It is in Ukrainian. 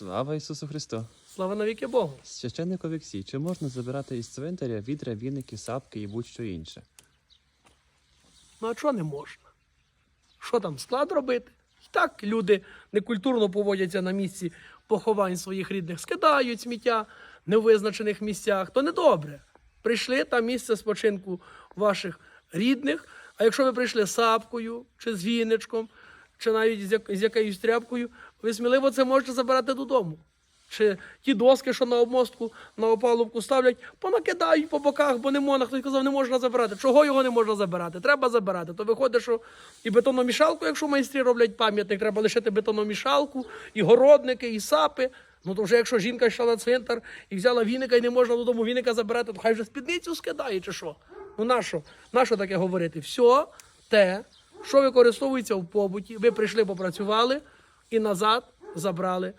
Слава Ісусу Христу! Слава навіки Богу. Священник Олексій, чи можна забирати із цвинтаря відра, віники, сапки і будь-що інше? Ну а чого не можна? Що там, склад робити? І так люди некультурно поводяться на місці поховань своїх рідних, скидають сміття в невизначених місцях. То недобре. Прийшли там місце спочинку ваших рідних. А якщо ви прийшли з сапкою, чи з віничком, чи навіть з, як- з якоюсь тряпкою, ви сміливо це можете забирати додому. Чи ті доски, що на обмостку, на опалубку ставлять, понакидають по боках, бо не можна. Хтось казав, не можна забирати. Чого його не можна забирати? Треба забирати. То виходить, що і бетономішалку, якщо майстрі роблять пам'ятник, треба лишити бетономішалку, і городники, і сапи. Ну то вже якщо жінка йшла на цвинтар і взяла віника і не можна додому віника забирати, то хай вже спідницю скидає, чи що? Ну нащо? Нащо таке говорити? Все те, що використовується в побуті, ви прийшли, попрацювали і назад забрали